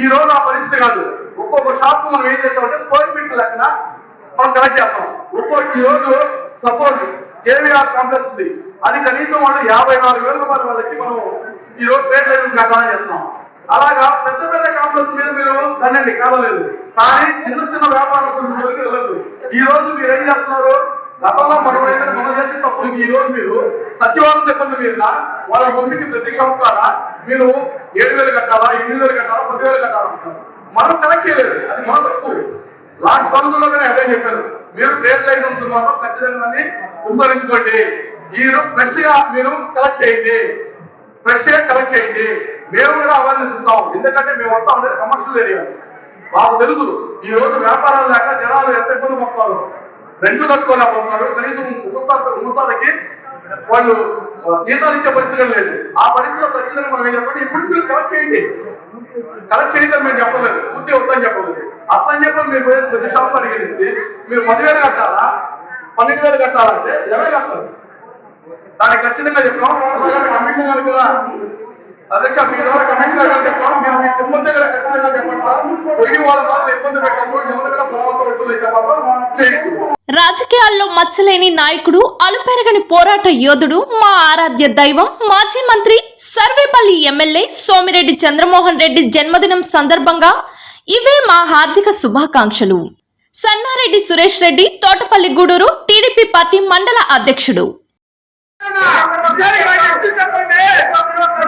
ఈ రోజు ఆ పరిస్థితి కాదు. ఒక్కొక్క షాప్ మనం ఏం చేస్తామంటే కోరిపెట్టు లెక్కన మనం కలెక్ట్ చేస్తాం. ఒక్కొక్క ఈ రోజు సపోజ్ కేవీఆర్ కాంప్లెక్స్ ఉంది. అది కనీసం వాళ్ళు యాభై నాలుగు వేల రూపాయల వాళ్ళకి మనం ఈ రోజు ట్రేడ్ లైసెన్స్ కట్టాలని చేస్తున్నాం అలాగా పెద్ద పెద్ద కాంప్లెక్స్ మీద మీరు దండండి కాదలేదు. కానీ చిన్న చిన్న వ్యాపారస్తుల జోలికి వెళ్ళదు ఈ రోజు మీరు ఏం చేస్తున్నారు? గతంలో మనం ఏదైనా మనం చేసిన ఈ రోజు మీరు సచివాలయం సిబ్బంది మీద వాళ్ళని పంపించి ప్రతి షాప్ ద్వారా మీరు ఏడు వేలు కట్టాలా? ఎనిమిది వేలు కట్టాలా? పది వేలు కట్టాలంటారు మనం కలెక్ట్ చేయలేదు. అది మన తప్పు. లాస్ట్ బంధువులోనే అదే చెప్పారు. మీరు ట్రేడ్ లైసెన్స్ మాత్రం ఖచ్చితంగా దాన్ని ఉపసరించుకోండి మీరు ఫ్రెష్గా మీరు కలెక్ట్ చేయండి. ఫ్రెష్గా కలెక్ట్ చేయండి. మేము కూడా అవేర్నెస్ ఇస్తాం. ఎందుకంటే మేము వస్తాం అనేది కమర్షియల్ ఏరియా. మాకు తెలుసు ఈ రోజు వ్యాపారాలు లేక జనాలు ఎంత ఇబ్బంది పడతారు. రెండు కట్టుకోలేకపోతున్నారు కనీసం ఉపస్థాప ఉపస్థాలకి వాళ్ళు జీతాలు ఇచ్చే పరిస్థితి లేదు. ఆ పరిస్థితిలో ఖచ్చితంగా మనం ఏం చెప్పండి ఇప్పుడు మీరు కలెక్ట్ చేయండి. కలెక్ట్ చేయడం మేము చెప్పలేదు. పూర్తి వద్దని చెప్పలేదు. అట్లా అని చెప్పి మీరు పోయేసి ప్రతి షాప్ అడిగేసి మీరు పదివేలు కట్టాలా? పన్నెండు వేలు కట్టాలంటే ఎలా కట్టాలి. దానికి ఖచ్చితంగా చెప్పాం కమిషన్ గారు కూడా అధ్యక్ష మీ ద్వారా కమిషనర్ గారు చెప్పాం మీరు మీ సిబ్బంది కూడా ఖచ్చితంగా చెప్పండి సార్ పొరిగి వాళ్ళ ద్వారా ఇబ్బంది పెట్టాము ఎవరు కూడా రాజకీయాల్లో మచ్చలేని నాయకుడు అలుపెరగని పోరాట యోధుడు మా ఆరాధ్య దైవం మాజీ మంత్రి సర్వేపల్లి ఎమ్మెల్యే సోమిరెడ్డి చంద్రమోహన్ రెడ్డి జన్మదినం సందర్భంగా ఇవే మా హార్దిక శుభాకాంక్షలు సన్నారెడ్డి సురేష్ రెడ్డి తోటపల్లి గూడూరు టీడీపీ పార్టీ మండల అధ్యక్షుడు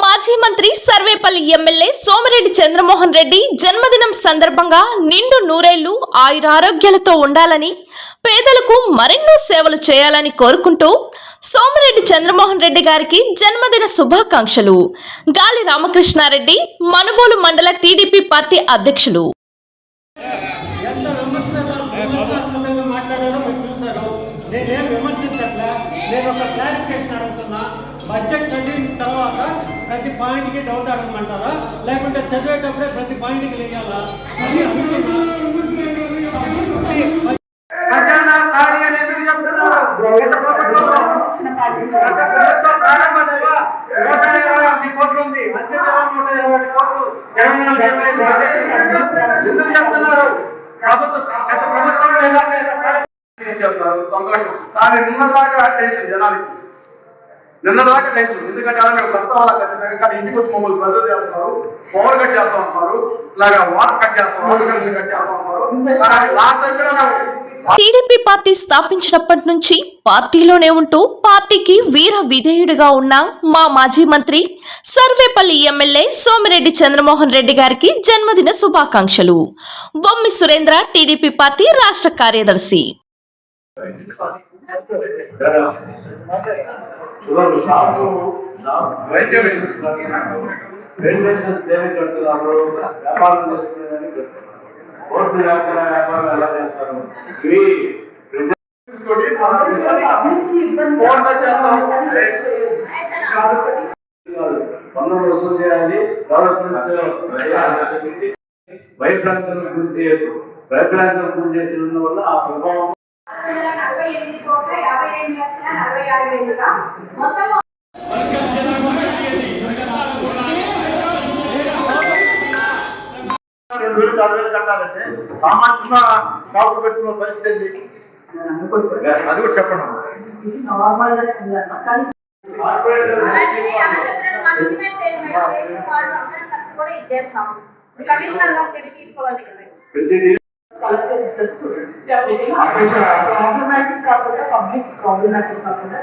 మాజీ మంత్రి సర్వేపల్లి ఎమ్మెల్యే సోమిరెడ్డి చంద్రమోహన్ రెడ్డి జన్మదినం సందర్భంగా నిండు నూరేళ్ళు ఆయురారోగ్యాలతో ఉండాలని పేదలకు మరెన్నో సేవలు చేయాలని కోరుకుంటూ సోమిరెడ్డి చంద్రమోహన్ రెడ్డి గారికి జన్మదిన శుభాకాంక్షలు. గాలి రామకృష్ణారెడ్డి మనుబోలు మండల టీడీపీ పార్టీ అధ్యక్షులు. నేనేం విమర్శించట్లే. నేను ఒక క్లారిఫికేషన్ అడుగుతున్నా. బడ్జెట్ చదివిన తర్వాత ప్రతి పాయింట్కి డౌట్ అడగమంటారా? లేకుంటే చదివేటప్పుడే ప్రతి పాయింట్కి లేయాలా? అని అడుగుతున్నా ఖజానా ఖాళీ అని ఎందుకు చెప్తున్నారు? గత ప్రభుత్వంలో గత ప్రభుత్వం ప్రారంభంలో నూట ఇరవై ఒకటి కోట్లు ఉంది. అన్ని జనాలు నూట ఇరవై ఒకటి కోట్లు. తెలంగాణ ఇరవై ఐదు కోట్లు. ఎందుకు చెప్తున్నారు? ప్రభుత్వం గత ప్రభుత్వంలో ఎలాంటి ఏం చెప్తారు సంతోషం కానీ నిన్న దాకా టెన్షన్ జనానికి నిన్న దాకా టెన్షన్ ఎందుకంటే అలా మేము కొత్త వాళ్ళ ఖచ్చితంగా కానీ ఇంటికి వచ్చి మమ్మల్ని ప్రెజర్ చేస్తున్నారు పవర్ కట్ చేస్తా ఉన్నారు. ఇలాగా వాటర్ కట్ చేస్తాం వాటర్ కనెక్షన్ కట్ చేస్తా ఉన్నారు. కానీ లాస్ట్ టైం కూడా టీడీపీ పార్టీ స్థాపించినప్పటి నుంచి పార్టీలోనే ఉంటూ పార్టీకి వీర విధేయుడిగా ఉన్న మా మాజీ మంత్రి సర్వేపల్లి ఎమ్మెల్యే సోమిరెడ్డి చంద్రమోహన్ రెడ్డి గారికి జన్మదిన శుభాకాంక్షలు. బొమ్మి సురేంద్ర టీడీపీ పార్టీ రాష్ట్ర కార్యదర్శి. వైద్యం రైల్వేషన్స్ దేనికి కడుతున్నారు వ్యాపారం చేసుకునేదానికి కోర్టు వ్యాపార వ్యాపారం ఎలా చేస్తారు ఇవి పన్నులు వసూలు చేయాలి డెవలప్మెంట్ బయట గురి చేయొద్దు. బయట గురి చేసిన వల్ల ఆ ప్రభావం నలభై లక్షల నలభై ఆరు వేలుగా మొత్తం రెండు వేలు ఆరు వేలు కట్టాలంటే షాపు పెట్టుకున్న పరిస్థితి అది కూడా చెప్పండి కమిషనర్ గారు తీసుకోవాలి కదా ప్రాబ్లమాటిక్ కాకుండా పబ్లిక్ ప్రాబ్లమాటిక్ కాకుండా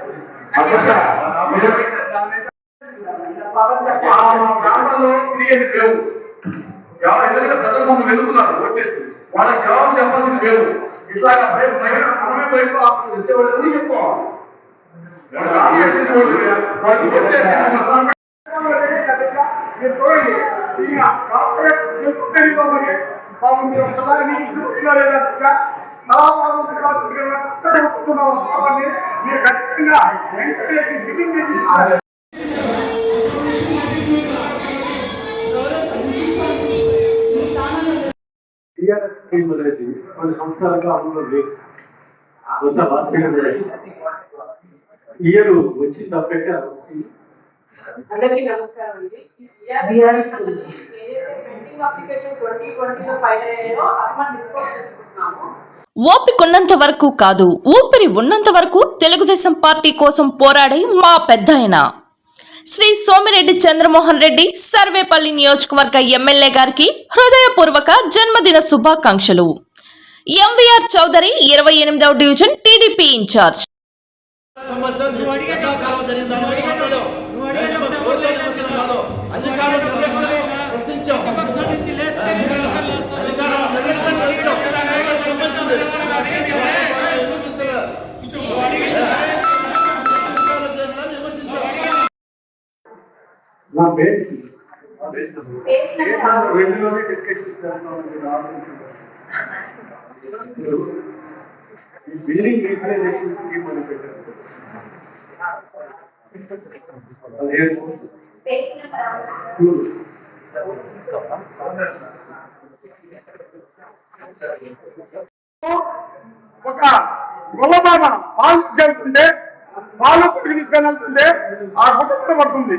పవన్ ఆ తిరిగేది లేవు ఎవరు ఎందుకంటే ప్రజలు మమ్మల్ని వెళ్తున్నారు ఓటేసి వాళ్ళకి జవాబు చెప్పాల్సింది లేవు ఇట్లా భయం మనమే భయంతో చేస్తే వాళ్ళు చెప్పుకోవాలి మీరు చూడండి ఈయన కార్పొరేట్ తెలుసుకుంటే మరి ఒకసారి మీకు చూస్తున్నారు కాబట్టి మీరు ఖచ్చితంగా వెంటనే సిట్టింగ్ చేసి టీఆర్ఎస్ స్కీమ్ అనేది కొన్ని సంవత్సరాలుగా అమలు లేదు బహుశా వాస్తవంగా ఇయర్ వచ్చి స్కీమ్ అందరికీ నమస్కారం అండి. ఓపికొన్నంత వరకు కాదు ఊపిరి ఉన్నంత వరకు తెలుగుదేశం పార్టీ కోసం పోరాడే మా పెద్దాయన. శ్రీ సోమిరెడ్డి చంద్రమోహన్ రెడ్డి సర్వేపల్లి నియోజకవర్గ ఎమ్మెల్యే గారికి హృదయపూర్వక జన్మదిన శుభాకాంక్షలు. ఎంవీఆర్ చౌదరి ఇరవై ఎనిమిదవ డివిజన్ టీడీపీ ఇన్ఛార్జ్. అడిగేటప్పుడు డిస్కషన్ ఈ బిల్డింగ్ రీప్రజెంటేషన్ స్కీమ్ అని పెట్టారు అదేం చూడు. ఒక గొల్లబామ పాలు వెళ్తుంటే పాలు తీసుకొని వెళ్తుంటే ఆ కుటుంబం పడుతుంది.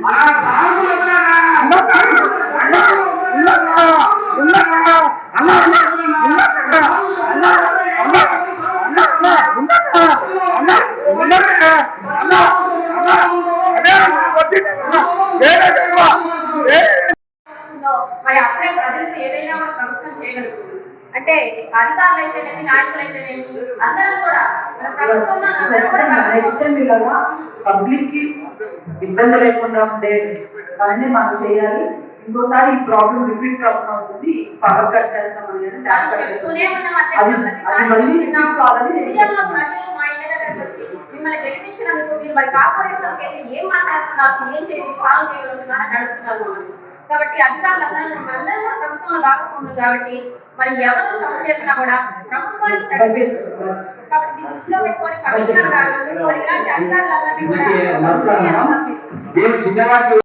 మరి అప్పుడే ఏదైనా సంస్థ చేయగలుగుతుంది అంటే అధికారులు అయితేనేమి నాయకులు అయితేనేమి అందరూ కూడా నెక్స్ట్ టైం ఇలాగా పబ్లిక్కి ఇబ్బంది లేకుండా ఉండే పని మనం చేయాలి. ఇంకోసారి ఈ ప్రాబ్లం రిపీట్ కాకుండా ఉంటుంది. పవర్ కట్ అని అది మళ్ళీ వచ్చి మిమ్మల్ని గెలిపించినందుకు మీరు మరి కార్పొరేషన్కి వెళ్ళి ఏం మాట్లాడుతున్నారు? ఏం చేసి పాలన చేయగలుగుతున్నారని అడుగుతున్నారు కాబట్టి అధికారులందరూ మనందరూ ప్రభుత్వంలో భాగస్వాములు కాబట్టి మరి ఎవరు తప్పు చేసినా కూడా ప్రభుత్వానికి కాబట్టి దీన్ని దృష్టిలో పెట్టుకొని కమిషనర్ గారు మరి ఇలాంటి అధికారులందరినీ కూడా చిన్నవాళ్ళు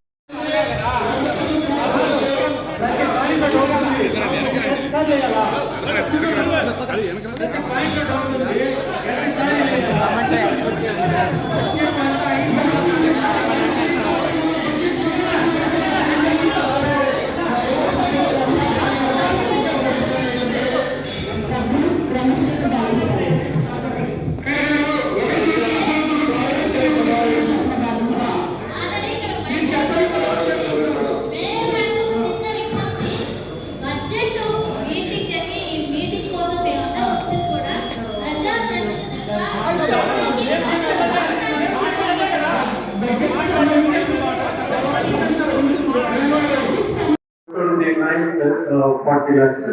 ఫార్టీ ల్యాక్స్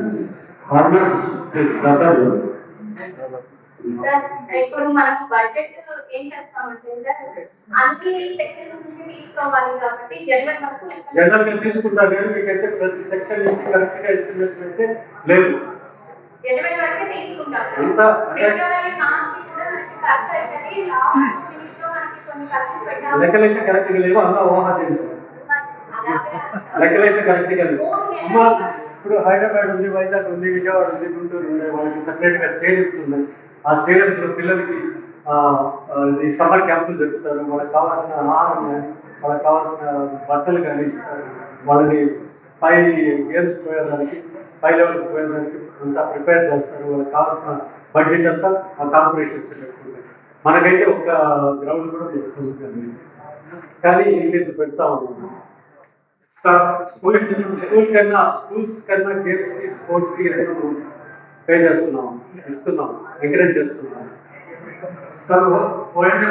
ఫార్మర్స్ దాదాపు సార్ ఇప్పుడు మనకు బడ్జెట్ ఏం చేస్తామంటే సార్ అన్ని సెక్షన్స్ నుంచి తీసుకోవాలి కాబట్టి లెక్క జనరల్గా తీసుకుంటారు కానీ మీకైతే ప్రతి సెక్షన్ నుంచి కరెక్ట్గా ఎస్టిమేట్ అయితే లేదు. జనవరి వరకే తీసుకుంటాం. ఎంత? ఫిబ్రవరి మార్చి కూడా మనకి ఖర్చు అవుతుంది లాస్ట్ మినిట్లో మనకి కొన్ని ఖర్చులు పెట్టాము. లెక్కలైతే కరెక్ట్గా లేవు అలా ఊహా తెలుసు లెక్కలైతే కరెక్ట్గా లేవు ఇప్పుడు హైదరాబాద్ ఉంది వైజాగ్ ఉంది విజయవాడ ఉంది గుంటూరు ఉంది వాళ్ళకి సపరేట్గా స్టేడియంస్ ఉన్నాయి ఆ స్టేడియంస్లో పిల్లలకి ఈ సమ్మర్ క్యాంపులు జరుపుతారు. వాళ్ళకి కావాల్సిన ఆహారం కానీ వాళ్ళకి కావాల్సిన బట్టలు కానీ ఇస్తారు వాళ్ళని పై గేమ్స్ పోయేదానికి పై లెవెల్కి పోయేదానికి అంతా ప్రిపేర్ చేస్తారు. వాళ్ళకి కావాల్సిన బడ్జెట్ అంతా ఆ కార్పొరేషన్స్ పెట్టుకుంటాయి మనకైతే ఒక గ్రౌండ్ కూడా పెట్టుకుంటుంది కానీ ఇంకెందుకు పెడతా ఉంటుంది స్కూల్ స్కూల్ కన్నా స్కూల్స్ కన్నా గేమ్స్కి స్పోర్ట్స్కి పే చేస్తున్నాం ఇస్తున్నాం ఎంకరేజ్ చేస్తున్నాం సార్ పోయిన